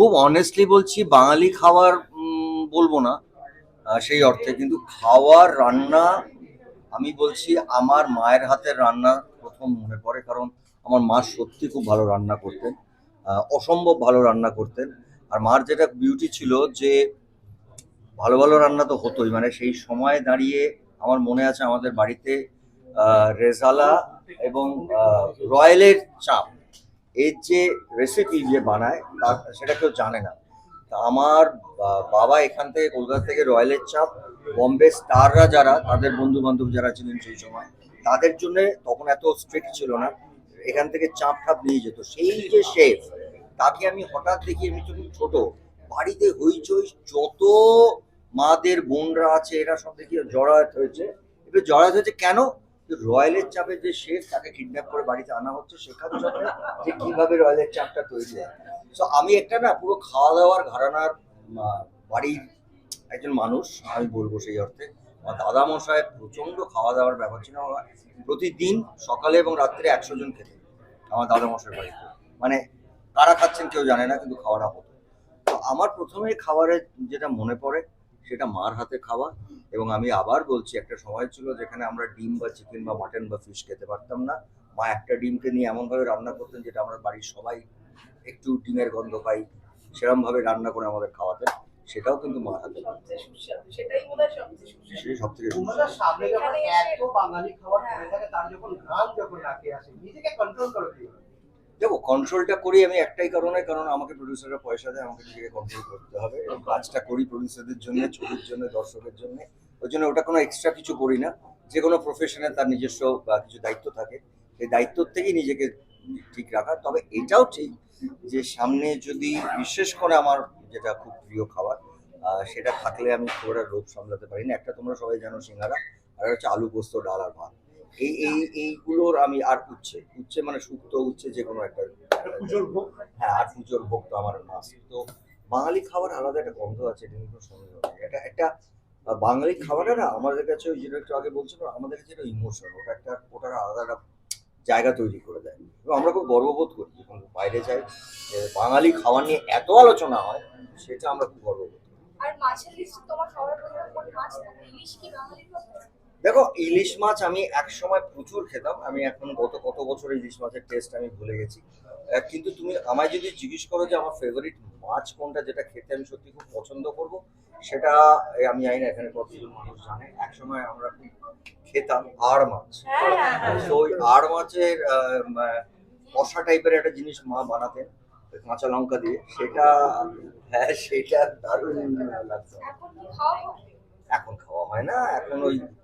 খুব অনেস্টলি বলছি, বাঙালি খাবার বলব না সেই অর্থে। কিন্তু খাওয়ার রান্না, আমি বলছি আমার মায়ের হাতের রান্না প্রথম মনে পড়ে, কারণ আমার মা সত্যি খুব ভালো রান্না করতেন অসম্ভব ভালো রান্না করতেন। আর মার যেটা বিউটি ছিল যে, ভালো ভালো রান্না তো হতোই মানে সেই সময় দাঁড়িয়ে আমার মনে আছে আমাদের বাড়িতে রেজালা এবং রয়্যালের চাপ। এর যে রেসিপি যে বানায় তার সেটা কেউ জানে না। তা আমার বাবা এখান থেকে কলকাতা থেকে রয়্যালের চাপ বম্বে স্টাররা যারা, তাদের বন্ধু বান্ধব যারা ছিলেন সেই সময়, তাদের জন্য তখন এত স্ট্রিক্ট ছিল না, এখান থেকে চাপ ঠাপ নিয়ে যেত। সেই যে শেফ তাকে আমি হঠাৎ দেখি, আমি যখন ছোট, বাড়িতে হইচই যত মাদের বোনরা আছে, এরা সব দেখি জড়ায়ত হয়েছে। এবার জড়ায়ত হয়েছে কেন? রয়্যালের চাপের যে শেফ তাকে কিডন্যাপ করে বাড়িতে আনা হচ্ছে শেখার জন্য যে কীভাবে রয়্যালের চাপটা তৈরি হয়? তো আমি একটা না পুরো খাওয়া দাওয়ার ঘরানার বাড়ির একজন মানুষ, আমি বলব সেই অর্থে। আমার দাদা মশাই প্রচণ্ড খাওয়া দাওয়ার ব্যাপার ছিল। আমার প্রতিদিন সকালে এবং রাত্রে একশো জন খেতে আমার দাদা মশাই বাড়িতে। মানে কারা খাচ্ছেন কেউ জানে না, কিন্তু খাওয়াটা হতো। তো আমার প্রথমে খাবারের যেটা মনে পড়ে সেটা মার হাতে খাওয়া। এবং আমি আবার বলছি একটা সময় ছিল যেখানে আমরা ডিম বা চিকেন বা মাটন বা ফিশ খেতে পারতাম না। মা একটা ডিমকে নিয়ে এমনভাবে রান্না করতেন যেটা আমরা বাড়ির সবাই একটু ডিমের গন্ধ পাই সেরকম ভাবে রান্না করে আমাদের খাওয়াতেন। সেটাও কিন্তু মার হাতে সেটাই সব থেকে সামনে যখন এত বাঙালি খাবার থাকে তার যখন গান যখন নাকে আসে নিজেকে কন্ট্রোল করো দেখো কন্ট্রোলটা করি আমি একটাই কারণে কারণ আমাকে প্রডিউসাররা পয়সা দেয় আমাকে নিজেকে কন্ট্রোল করতে হবে। এবং কাজটা করি প্রডিউসারদের জন্য ছবির জন্য দর্শকের জন্য। ওই জন্য ওটা কোনো এক্সট্রা কিছু করি না। যে কোনো প্রফেশনে তার নিজস্ব বা কিছু দায়িত্ব থাকে। সেই দায়িত্ব থেকেই নিজেকে ঠিক রাখা। তবে এটাও ঠিক যে সামনে যদি বিশেষ করে আমার যেটা খুব প্রিয় খাবার সেটা থাকলে আমি খুব একটা লোভ সামলাতে পারি না। একটা তোমরা সবাই জানো সিঙ্গারা আর হচ্ছে আলু পোস্ত ডাল আর ভাত। এই এই এইগুলোর আমি আর উচ্ছে উচ্ছে মানে শুক্তো উচ্ছে যে কোনো একটা পুজোর ভোগ? হ্যাঁ আর পুজোর ভোগ তো আমার মাস্ট তো বাঙালি খাবার আলাদা একটা গন্ধ আছে এটা নিয়ে কোনো সন্দেহ এটা একটা বাঙালি খাবারে না আমাদের কাছে ওই যেটা একটু আগে বলছিল আমাদের কাছে একটা ইমোশন ওটা একটা ওটার আলাদা একটা জায়গা তৈরি করে দেয়। এবং আমরা খুব গর্ববোধ করি যখন বাইরে যাই বাঙালি খাবার নিয়ে এত আলোচনা হয় সেটা আমরা খুব গর্ববোধ করি। আর মাছের লিস্টে তোমার সবার প্রথমে মাছ থাকে? ইলিশ কি বাঙালির কথা দেখো ইলিশ মাছ আমি এক সময় প্রচুর খেতাম। আমি এখন গত কত বছর ইলিশ মাছের টেস্ট আমি ভুলে গেছি। কিন্তু তুমি আমায় যদি জিজ্ঞেস করো যে আমার ফেভারিট মাছ কোনটা যেটা খেতে আমি সত্যি খুব পছন্দ করব সেটা আমি জানি না এখানে কতজন মানুষ জানে। এক সময় আমরা খুব খেতাম আড় মাছ। তো ওই আড় মাছের কষা টাইপের একটা জিনিস মা বানাতেন কাঁচা লঙ্কা দিয়ে। সেটা হ্যাঁ সেটা দারুণ লাগতো। হয়? এখন খাওয়া হয় না এখন ওই